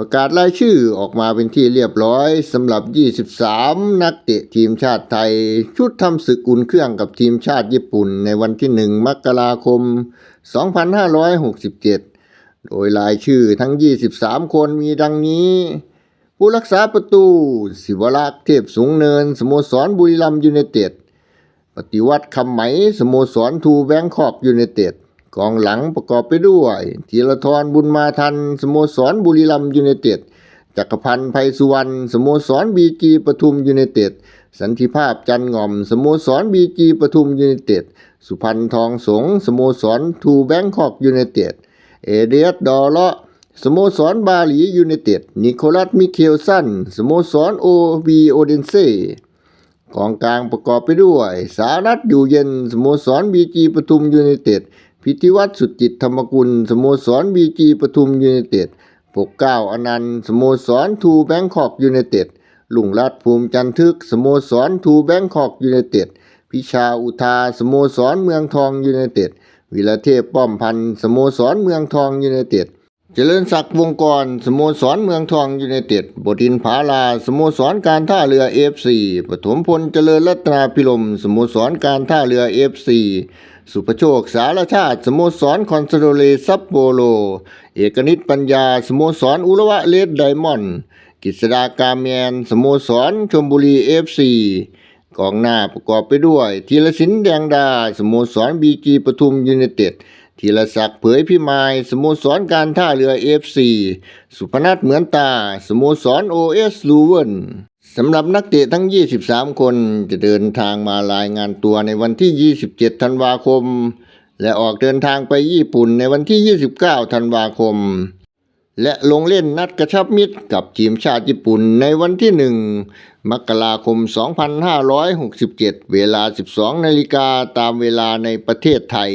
ประกาศรายชื่อออกมาเป็นที่เรียบร้อยสำหรับ 23 นักเตะทีมชาติไทย ชุดทำศึกอุ่นเครื่องกับทีมชาติญี่ปุ่นในวันที่ 1 มกราคม 2567 โดยรายชื่อทั้ง 23 คนมีดังนี้ ผู้รักษาประตู ศิวรักษ์เทพสูงเนิน สโมสรบุรีรัมย์ยูไนเต็ด ปฏิวัติคำไหม สโมสรทูแบงคอกยูไนเต็ด กองหลังประกอบไปด้วยธีรทรบุญมาทัน สโมสรบุรีรัมยูไนเต็ดจักรพันธ์ไพสุวรรณสโมสรบีจีปทุมยูไนเต็ดสันติภาพจันง่อม สโมสรบีจีปทุมยูไนเต็ดสุพรรณทองสง สโมสรทูแบงคอกยูไนเต็ดเอเดียสดอเลาะสโมสรบาหลียูไนเต็ดนิโคลัสมิเคลสันสโมสรโอบีโอเดนเซกองกลางประกอบไปด้วย สารัตอยู่เย็น สโมสรบีจีปทุมยูไนเต็ด พิธิวัตรสุจิตธรรมกุล สโมสรบีจีปทุมยูเนเต็ดปกเก้าอนันต์สโมสรทูแบงคอกยูเนเต็ดลุงรัตภูมิจันทึก สโมสรทูแบงคอกยูเนเต็ดพิชาอุทา สโมสรเมืองทองยูเนเต็ดวิรเทพป้อมพันธ์สโมสรเมืองทองยูเนเต็ด เจริญศักดิ์วงกรสโมสรเมืองทองยูไนเต็ดบดินผาลาสโมสรการท่าเรือเอฟซีปฐมพลเจริญรัตนาพิรมสโมสรการท่าเรือเอฟซีสุภโชคสารชาติสโมสรคอนซโดเลซัปโปโล เอกนิตปัญญาสโมสรอุระวะเลดไดมอนด์กิษดากาเมียนสโมสรชมบุรีเอฟซีกองหน้าประกอบไปด้วยธีรศิลป์แดงดาสโมสรบีจีปทุมยูไนเต็ด ธีรศักดิ์เผยพิมาย สโมสรการท่าเรือเอฟซีสุพนัทเหมือนตา สโมสรโอเอสลูเวนสำหรับนักเตะทั้ง 23 คนจะเดินทางมารายงานตัวในวันที่ 27 ธันวาคม และออกเดินทางไปญี่ปุ่นในวันที่ 29 ธันวาคม และลงเล่นนัดกระชับมิตรกับทีมชาติญี่ปุ่นในวันที่ 1 มกราคม 2567 เวลา 12 นาฬิกาตามเวลาในประเทศไทย